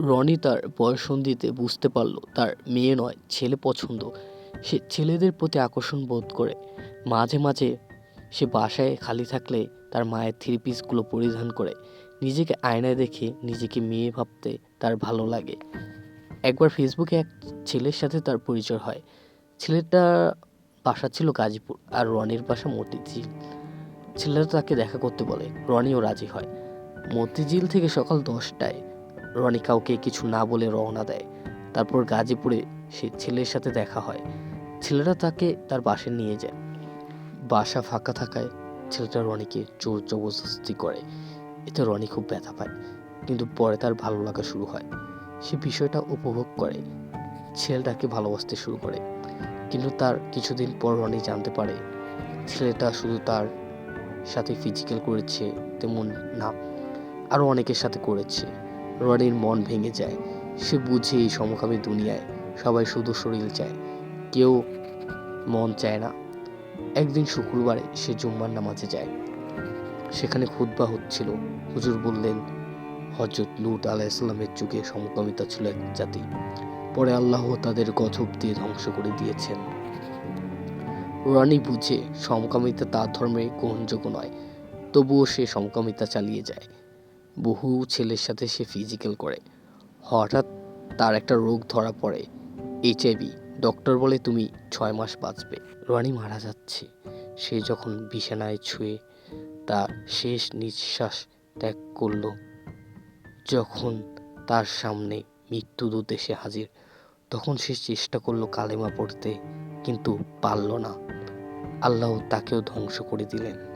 রনি তার বয়ঃসন্ধিতে বুঝতে পারল তার মেয়ে নয়, ছেলে পছন্দ। সে ছেলেদের প্রতি আকর্ষণ বোধ করে। মাঝে মাঝে সে বাসায় খালি থাকলে তার মায়ের থ্রি পিসগুলো পরিধান করে। নিজেকে আয়নায় দেখে নিজেকে মেয়ে ভাবতে তার ভালো লাগে। একবার ফেসবুকে এক ছেলের সাথে তার পরিচয় হয়। ছেলেটা বাসা ছিল গাজীপুর আর রনির বাসা মতিঝিল। ছেলেটা তাকে দেখা করতে বলে। রনিও রাজি হয়। মতিঝিল থেকে সকাল দশটায় রনি কাউকে কিছু না বলে রওনা দেয়। তারপর গাজীপুরে সে ছেলের সাথে দেখা হয়। ছেলেরা তাকে তার বাসায় নিয়ে যায়। বাসা ফাঁকা থাকায় ছেলেটা রনিকে জোর জবরদস্তি করে। এতে রনি খুব ব্যথা পায়, কিন্তু পরে তার ভালো লাগা শুরু হয়। সে বিষয়টা উপভোগ করে। ছেলেটাকে ভালোবাসতে শুরু করে। কিন্তু তার কিছুদিন পর রনি জানতে পারে, ছেলেটা শুধু তার সাথে ফিজিক্যাল করেছে তেমন না, আরও অনেকের সাথে করেছে। রনির মন ভেঙে যায়। সে বুঝে এই সমকামী দুনিয়ায় সবাই শুধু শরীর চায়। কেউ মন চায় না। একদিন শুক্রবারে সে জুম্মার নামাজে যায়। সেখানে খুতবা হচ্ছিল। হুজুর বললেন হজরত লুট আলাইসাল্লামের যুগে সমকামিতা ছিল এক জাতি। পরে আল্লাহ তাদের গজব দিয়ে ধ্বংস করে দিয়েছেন। রনি বুঝে সমকামিতা তার ধর্মে গ্রহণযোগ্য নয়, তবুও সে সমকামিতা চালিয়ে যায়। বহু ছেলের সাথে সে ফিজিক্যাল করে। হঠাৎ তার একটা রোগ ধরা পড়ে। এইচআইভি ডক্টর বলে তুমি ছয় মাস বাঁচবে। রনি মারা যাচ্ছে। সে যখন বিছানায় ছুঁয়ে তার শেষ নিঃশ্বাস ত্যাগ করল, যখন তার সামনে মৃত্যুদূত এসে হাজির, তখন সে চেষ্টা করল কালেমা পড়তে, কিন্তু পারল না। আল্লাহ তাকেও ধ্বংস করে দিলেন।